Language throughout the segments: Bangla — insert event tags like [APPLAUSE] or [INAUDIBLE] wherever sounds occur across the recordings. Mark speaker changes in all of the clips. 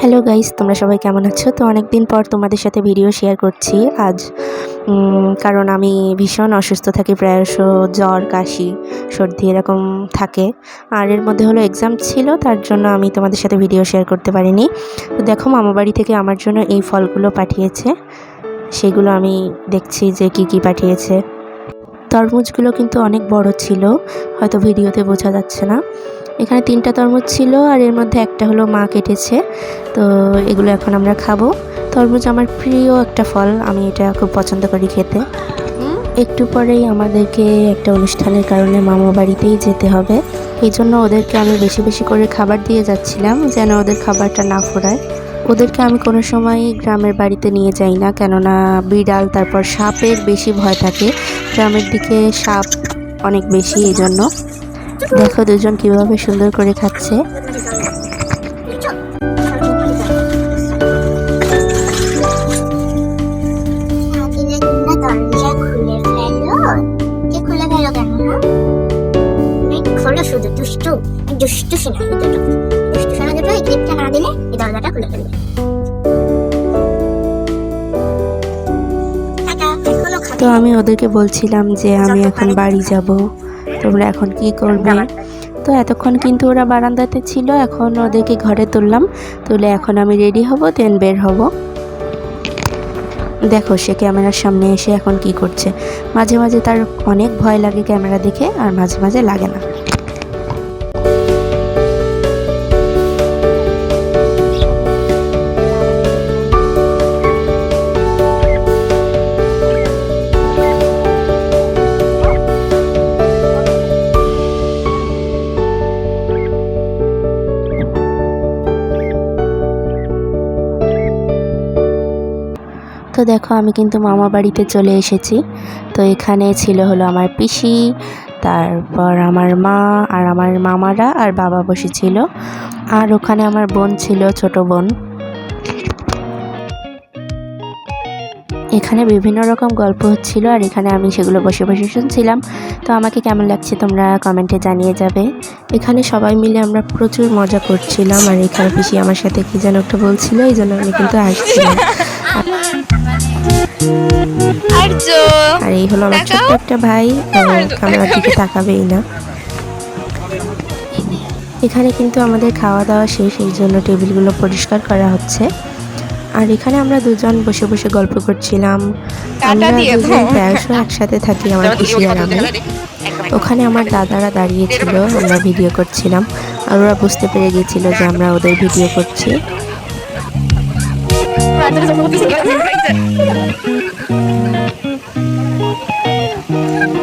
Speaker 1: হ্যালো গাইস তোমরা সবাই কেমন আছো? তো অনেক দিন পর তোমাদের সাথে ভিডিও শেয়ার করছি। আজ কারণ আমি ভীষণ অসুস্থ থাকি, প্রায়শ জ্বর, কাশি, সর্দি এরকম থাকে। আর এর মধ্যে হলো এক্সাম ছিল, তার জন্য আমি তোমাদের সাথে ভিডিও শেয়ার করতে পারিনি। তো দেখো, মামা বাড়ি থেকে আমার জন্য এই ফলগুলো পাঠিয়েছে। সেগুলো আমি দেখছি যে কি কি পাঠিয়েছে। তরমুজগুলো কিন্তু অনেক বড় ছিল, হয়তো ভিডিওতে বোঝা যাচ্ছে না। এখানে তিনটা তরমুজ ছিল আর এর মধ্যে একটা হলো মা কেটেছে, তো এগুলো এখন আমরা খাব। তরমুজ আমার প্রিয় একটা ফল, আমি এটা খুব পছন্দ করি খেতে। একটু পরেই আমাদেরকে একটা অনুষ্ঠানের কারণে মামা বাড়িতেই যেতে হবে। এই জন্য ওদেরকে আমি বেশি বেশি করে খাবার দিয়ে যাচ্ছিলাম, যেন ওদের খাবারটা না ফোরায় ওদেরকে আমি কোনো সময় গ্রামের বাড়িতে নিয়ে যাই না, কেননা বিড়াল, তারপর সাপের বেশি ভয় থাকে। গ্রামের দিকে সাপ অনেক বেশি এই জন্য দেখো দুজন কীভাবে সুন্দর করে খাচ্ছে।
Speaker 2: হ্যাঁ? দুষ্টু দুষ্টু শোনা খুলে ফেলবে
Speaker 1: তো আমি ওদেরকে বলছিলাম যে আমি এখন বাড়ি যাব তোমরা এখন কি করবে? তো এতক্ষণ কিন্তু ওরা বারান্দাতে ছিল এখন ওদেরকে ঘরে তুললাম তুলে এখন আমি রেডি হব দেন বের হব। দেখো সে ক্যামেরার সামনে এসে এখন কি করছে। মাঝে মাঝে তার অনেক ভয় লাগে ক্যামেরা দেখে আর মাঝে মাঝে লাগে না। দেখো, আমি কিন্তু মামা বাড়িতে চলে এসেছি। তো এখানে ছিল হলো আমার পিসি, তারপর আমার মা আর আমার মামারা আর বাবা বসেছিল। আর ওখানে আমার বোন ছিল, ছোট বোন। এখানে বিভিন্ন রকম গল্প হচ্ছিল আর এখানে আমি সেগুলো বসে বসে শুনছিলাম। তো আমাকে কেমন লাগছে তোমরা কমেন্টে জানিয়ে যাবে। এখানে সবাই মিলে আমরা প্রচুর মজা করছিলাম আর এখানে পিসি আমার সাথে কি যেন একটা বলছিল, এই জন্য আমি কিন্তু আসছিলাম আর এই হলো আমার ছোট্ট একটা ভাই ক্যামেরার দিকে তাকাবেই না। এখানে কিন্তু আমাদের খাওয়া দাওয়া শেষ এই জন্য টেবিলগুলো পরিষ্কার করা হচ্ছে। আর এখানে আমরা দুজন বসে বসে গল্প করছিলাম। আমরা দুজন প্রায়শই একসাথে থাকি আমার পিসি আর আমি। ওখানে আমার দাদারা দাঁড়িয়েছিল আমরা ভিডিও করছিলাম। আর ওরা বুঝতে পেরে গিয়েছিল যে আমরা ওদের ভিডিও করছি।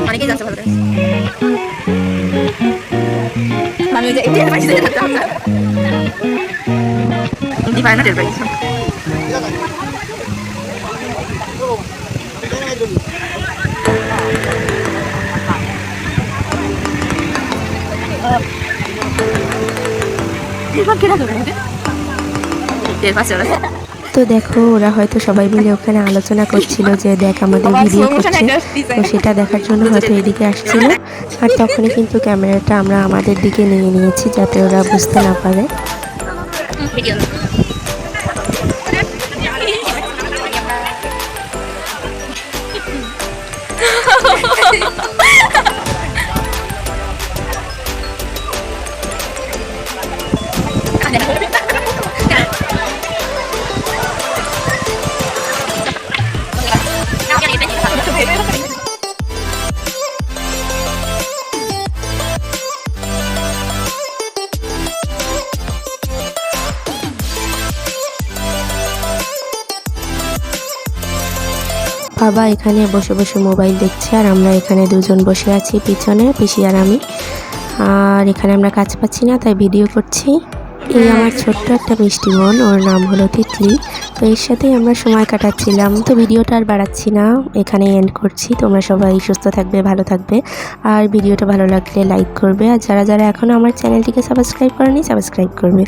Speaker 3: অনেকেই যাচ্ছে ভালো আমি যে এটা পাইছি যেটা থাকতে দি পায় না টের পাইছি টের পাচ্ছে ওরা
Speaker 1: তো দেখো ওরা হয়তো সবাই মিলে ওখানে আলোচনা করছিল যে দেখ আমাদের ভিডিও করছে। তো সেটা দেখার জন্য হয়তো এদিকে আসছিল। আর তখনই কিন্তু ক্যামেরাটা আমরা আমাদের দিকে নিয়ে নিয়েছি যাতে ওরা বুঝতে না পারে। [LAUGHS]
Speaker 3: ভিডিও
Speaker 1: বাবা এখানে বসে বসে মোবাইল দেখছে আর আমরা এখানে দুজন বসে আছি পিছনে পিসি আর আমি। আর এখানে আমরা কাজ পাচ্ছি না তাই ভিডিও করছি। এই আমার ছোট্ট একটা মিষ্টি বোন ওর নাম হলো তিতলি তো এর সাথেই আমরা সময় কাটাচ্ছিলাম। তো ভিডিওটা আর বাড়াচ্ছি না এখানে এন্ড করছি। তোমরা সবাই সুস্থ থাকবে ভালো থাকবে। আর ভিডিওটা ভালো লাগলে লাইক করবে। আর যারা যারা এখনও আমার চ্যানেলটিকে সাবস্ক্রাইব করেনি সাবস্ক্রাইব করবে।